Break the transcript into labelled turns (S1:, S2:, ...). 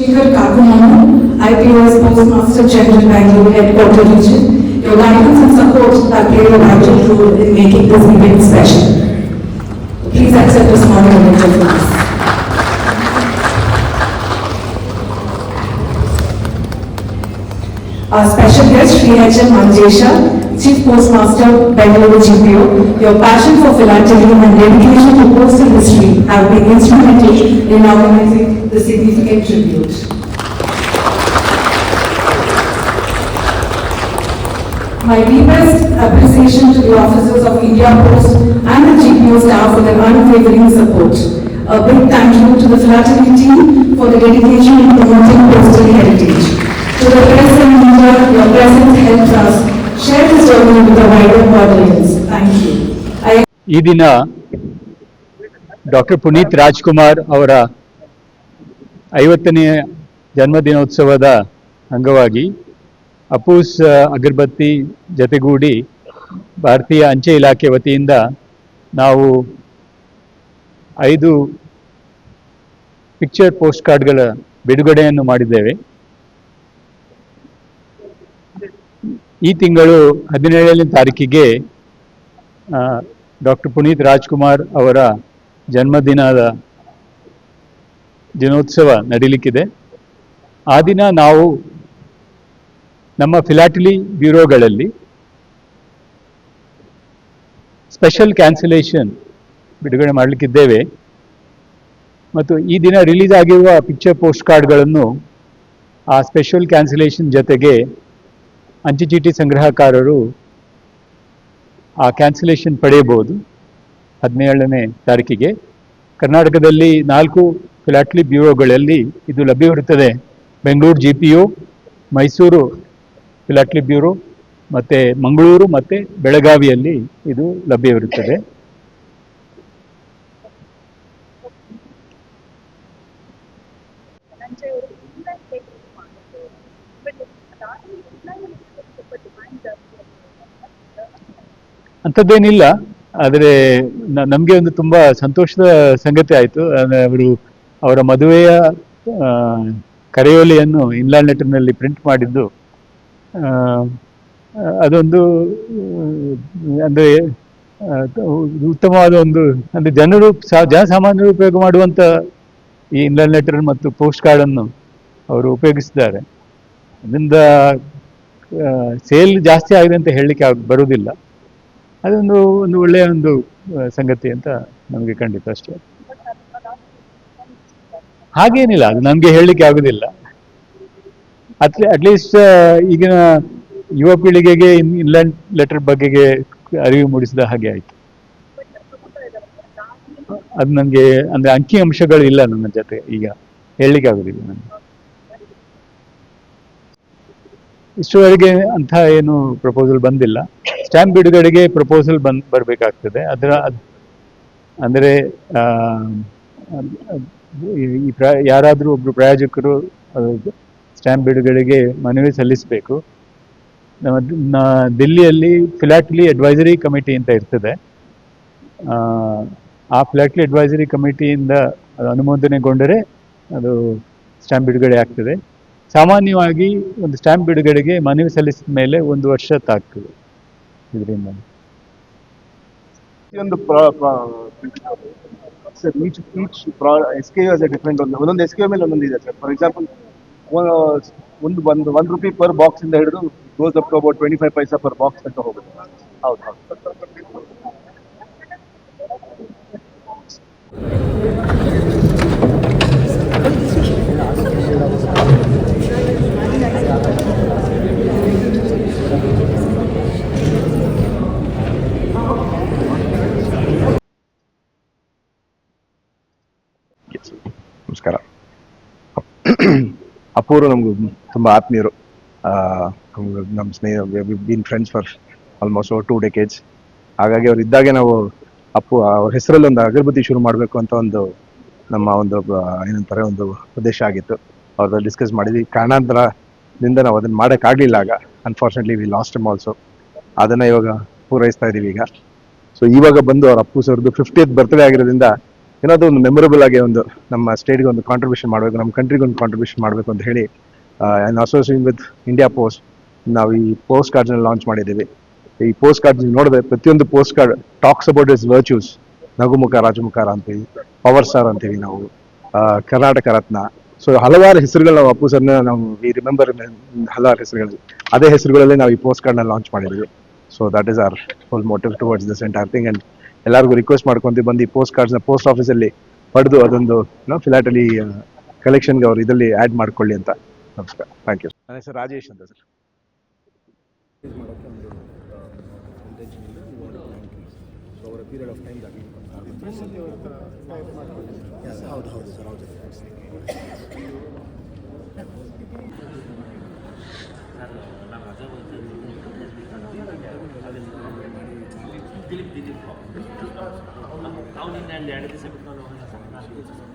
S1: you as Postmaster General Bangalore Headquarter Region. Your guidance and support have played a vital role in making this event special. Please accept a small moment of applause. Our special guest, Sri H.M. Manjesha, Chief Postmaster, Bengaluru GPO. Your passion for philanthropy and dedication to postal history have been instrumental in organizing the significant tribute. My deepest appreciation to the officers of India Post and the GPO staff for their unwavering support. A big thank you to the philately team for the dedication in promoting postal heritage. To the press and media, your presence helps us
S2: ಈ ದಿನ doctor Puneeth Rajkumar ಅವರ ಐವತ್ತನೇ ಜನ್ಮದಿನೋತ್ಸವದ ಅಂಗವಾಗಿ ಅಪೂಸ್ ಅಗರಬತ್ತಿ ಜತೆಗೂಡಿ ಭಾರತೀಯ ಅಂಚೆ ಇಲಾಖೆ ವತಿಯಿಂದ ನಾವು ಐದು ಪಿಕ್ಚರ್ ಪೋಸ್ಟ್ ಕಾರ್ಡ್ಗಳ ಬಿಡುಗಡೆಯನ್ನು ಮಾಡಿದ್ದೇವೆ. ಈ ತಿಂಗಳು ಹದಿನೇಳನೇ ತಾರೀಕಿಗೆ ಡಾಕ್ಟರ್ ಪುನೀತ್ ರಾಜ್ಕುಮಾರ್ ಅವರ ಜನ್ಮದಿನದ ದಿನೋತ್ಸವ ನಡೀಲಿಕ್ಕಿದೆ. ಆ ದಿನ ನಾವು ನಮ್ಮ ಫಿಲಾಟಲಿ ಬ್ಯೂರೋಗಳಲ್ಲಿ ಸ್ಪೆಷಲ್ ಕ್ಯಾನ್ಸಲೇಷನ್ ಬಿಡುಗಡೆ ಮಾಡಲಿಕ್ಕಿದ್ದೇವೆ. ಮತ್ತು ಈ ದಿನ ರಿಲೀಸ್ ಆಗಿರುವ ಪಿಕ್ಚರ್ ಪೋಸ್ಟ್ ಕಾರ್ಡ್ಗಳನ್ನು ಆ ಸ್ಪೆಷಲ್ ಕ್ಯಾನ್ಸಲೇಷನ್ ಜೊತೆಗೆ ಅಂಚೆ ಚೀಟಿ ಸಂಗ್ರಹಕಾರರು ಆ ಕ್ಯಾನ್ಸಲೇಷನ್ ಪಡೆಯಬಹುದು. ಹದಿನೇಳನೇ ತಾರೀಕಿಗೆ. ಕರ್ನಾಟಕದಲ್ಲಿ ನಾಲ್ಕು ಫ್ಲಾಟ್ಲಿ ಬ್ಯೂರೋಗಳಲ್ಲಿ ಇದು ಲಭ್ಯವಿರುತ್ತದೆ. Bengaluru G P O Mysuru philately bureau, ಮತ್ತು ಮಂಗಳೂರು ಮತ್ತು ಬೆಳಗಾವಿಯಲ್ಲಿ ಇದು ಲಭ್ಯವಿರುತ್ತದೆ. ಅಂಥದ್ದೇನಿಲ್ಲ. ಆದರೆ ನಮಗೆ ಒಂದು ತುಂಬ ಸಂತೋಷದ ಸಂಗತಿ ಆಯಿತು. ಅವರು ಅವರ ಮದುವೆಯ ಕರೆಯೋಲಿಯನ್ನು ಇನ್ಲ್ಯಾಂಡ್ ಲೆಟರ್ನಲ್ಲಿ ಪ್ರಿಂಟ್ ಮಾಡಿದ್ದು. ಅದೊಂದು, ಅಂದರೆ ಉತ್ತಮವಾದ ಒಂದು, ಅಂದರೆ ಜನರು ಜನಸಾಮಾನ್ಯರು ಉಪಯೋಗ ಮಾಡುವಂಥ ಈ ಇನ್ಲಾಂಡ್ ಲೆಟರ್ ಮತ್ತು ಪೋಸ್ಟ್ ಕಾರ್ಡನ್ನು ಅವರು ಉಪಯೋಗಿಸಿದ್ದಾರೆ. ಅದರಿಂದ ಸೇಲ್ ಜಾಸ್ತಿ ಆಗಿದೆ ಅಂತ ಹೇಳಲಿಕ್ಕೆ ಬರುವುದಿಲ್ಲ. ಅದೊಂದು, ಒಂದು ಒಳ್ಳೆಯ ಒಂದು ಸಂಗತಿ ಅಂತ ನಮಗೆ ಖಂಡಿತ ಅಷ್ಟೇ. ಹಾಗೇನಿಲ್ಲ, ಅದು ನಮಗೆ ಹೇಳಲಿಕ್ಕೆ ಆಗುದಿಲ್ಲ. ಅಟ್ ಅಟ್ಲೀಸ್ಟ್ ಈಗಿನ ಯುವ ಪೀಳಿಗೆಗೆ ಇನ್ಲ್ಯಾಂಡ್ ಲೆಟರ್ ಬಗ್ಗೆಗೆ ಅರಿವು ಮೂಡಿಸಿದ ಹಾಗೆ ಆಯ್ತು. ಅದು ನನಗೆ ಅಂದ್ರೆ ಅಂಕಿ ಅಂಶಗಳು ಇಲ್ಲ ನನ್ನ ಜೊತೆ, ಈಗ ಹೇಳಲಿಕ್ಕೆ ಆಗುದಿಲ್ಲ ನನಗೆ ಇಷ್ಟುವರೆಗೆ ಅಂತ ಏನು ಪ್ರಪೋಸಲ್ ಬಂದಿಲ್ಲ. ಸ್ಟ್ಯಾಂಪ್ ಬಿಡುಗಡೆಗೆ ಪ್ರಪೋಸಲ್ ಬಂದ್ ಬರಬೇಕಾಗ್ತದೆ. ಅದರ ಅಂದರೆ ಈ- ಪ್ರ ಯಾರಾದರೂ ಒಬ್ರು ಪ್ರಾಯೋಜಕರು ಸ್ಟ್ಯಾಂಪ್ ಬಿಡುಗಡೆಗೆ ಮನವಿ ಸಲ್ಲಿಸಬೇಕು. ನಮ್ಮ ದಿಲ್ಲಿಯಲ್ಲಿ ಫ್ಲಾಟ್ಲಿ ಅಡ್ವೈಸರಿ ಕಮಿಟಿ ಅಂತ ಇರ್ತದೆ. ಆ, ಆ ಫ್ಲಾಟ್ಲಿ ಅಡ್ವೈಸರಿ ಕಮಿಟಿಯಿಂದ ಅದು ಅನುಮೋದನೆಗೊಂಡರೆ ಅದು ಸ್ಟ್ಯಾಂಪ್ ಬಿಡುಗಡೆ ಆಗ್ತದೆ. ಸಾಮಾನ್ಯವಾಗಿ ಒಂದು ಸ್ಟ್ಯಾಂಪ್ ಬಿಡುಗಡೆಗೆ ಮನವಿ ಸಲ್ಲಿಸಿದ ಮೇಲೆ ಒಂದು ವರ್ಷ ತಾಗ್ತದೆ. ಇದರಿಂದ
S3: ಪ್ರತಿಯೊಂದು sir, each each S K U as a different ಒಂದು ಒಂದೊಂದು ಎಸ್ ಕೆ ಯು ಮೇಲೆ ಒಂದೊಂದು ಇದೆ ಸರ್ ಫಾರ್ ಎಕ್ಸಾಂಪಲ್ ಒಂದು ಒಂದು ಒನ್ ರುಪಿ ಪರ್ ಬಾಕ್ಸ್ ಇಂದ ಹಿಡಿದು goes up to about twenty five paisa per box ಅಂತ ಹೋಗುತ್ತೆ. ಹೌದು ಹೌದು.
S4: ನಮಸ್ಕಾರ. ಅಪೂರ್ವ ನಮ್ಗೆ ತುಂಬಾ ಆತ್ಮೀಯರು. ನಮ್ಮ ಸ್ನೇಹ been friends for almost over two decades ಹಾಗಾಗಿ ಅವ್ರು ಇದ್ದಾಗೆ ನಾವು ಅಪ್ಪು, ಅವ್ರ ಹೆಸರಲ್ಲಿ ಒಂದು ಅಗರ್ಬತಿ ಶುರು ಮಾಡಬೇಕು ಅಂತ ಒಂದು ನಮ್ಮ ಒಂದು ಏನಂತಾರೆ, ಒಂದು ಉದ್ದೇಶ ಆಗಿತ್ತು. ಅವ್ರದ್ದು ಡಿಸ್ಕಸ್ ಮಾಡಿದ್ವಿ. ಕಾರಣಾಂತರದಿಂದ ನಾವು ಅದನ್ನ ಆಗಲಿಲ್ಲ ಆಗ. Unfortunately we last time also ಅದನ್ನ ಇವಾಗ ಪೂರೈಸ್ತಾ ಇದೀವಿ ಈಗ. ಸೊ ಇವಾಗ ಬಂದು ಅವ್ರ ಅಪ್ಪು ಸರ್ದು ಫಿಫ್ಟಿಯತ್ ಬರ್ತ್ಡೇ ಆಗಿರೋದ್ರಿಂದ ಏನಾದ್ರು ಒಂದು ಮೆಮೊರಬಲ್ ಆಗಿ ಒಂದು ನಮ್ಮ ಸ್ಟೇಟ್ಗೆ ಒಂದು ಕಾಂಟ್ರಿಬ್ಯೂಷನ್ ಮಾಡಬೇಕು, ನಮ್ಮ ಕಂಟ್ರಿಗೆ ಒಂದು ಕಾಂಟ್ರಿಬ್ಯೂಷನ್ ಮಾಡಬೇಕು ಅಂತ ಹೇಳಿ and association with India post ನಾವು ಈ ಪೋಸ್ಟ್ ಕಾರ್ಡ್ನ ಲಾಂಚ್ ಮಾಡಿದ್ದೀವಿ. ಈ ಪೋಸ್ಟ್ ಕಾರ್ಡ್ ನೋಡಿದ್ರೆ ಪ್ರತಿಯೊಂದು post card talks about is virtues ನಗುಮುಖ ರಾಜಮುಖಾರ ಅಂತೀವಿ ಪವರ್ ಸ್ಟಾರ್ ಅಂತೀವಿ ನಾವು ಕರ್ನಾಟಕ ರತ್ನ. ಸೊ ಹಲವಾರು ಹೆಸರುಗಳು ನಾವು ಅಪ್ಪು ಸರ್ನ ನಾವು ವಿ ರಿಮೆಂಬರ್ ಹಲವಾರು ಹೆಸರುಗಳು. ಅದೇ ಹೆಸರುಗಳಲ್ಲಿ ನಾವು ಈ ಪೋಸ್ಟ್ ಕಾರ್ಡ್ನ ಲಾಂಚ್ ಮಾಡಿದ್ವಿ so that is our full motive towards this entire thing and ಎಲ್ಲರಿಗೂ ರಿಕ್ವೆಸ್ಟ್ ಮಾಡ್ಕೊಂತೀವಿ ಬಂದು ಈ ಪೋಸ್ಟ್ ಕಾರ್ಡ್ಸ್ನ ಪೋಸ್ಟ್ ಆಫೀಸಲ್ಲಿ ಪಡೆದು ಅದೊಂದು ಫಿಲಾಟಲಿ ಕಲೆಕ್ಷನ್ಗೆ ಅವ್ರು ಇದರಲ್ಲಿ ಆ್ಯಡ್ ಮಾಡ್ಕೊಳ್ಳಿ ಅಂತ. ನಮಸ್ಕಾರ. ಥ್ಯಾಂಕ್ ಯು ನನ್ನ ಹೆಸರು ರಾಜೇಶ್ ಅಂತ ಸರ್.
S5: ನಾವು ನಿನ್ನೆ ಅಲ್ಲಿ ಎರಡು ದಿವಸ ಬಿಟ್ಟು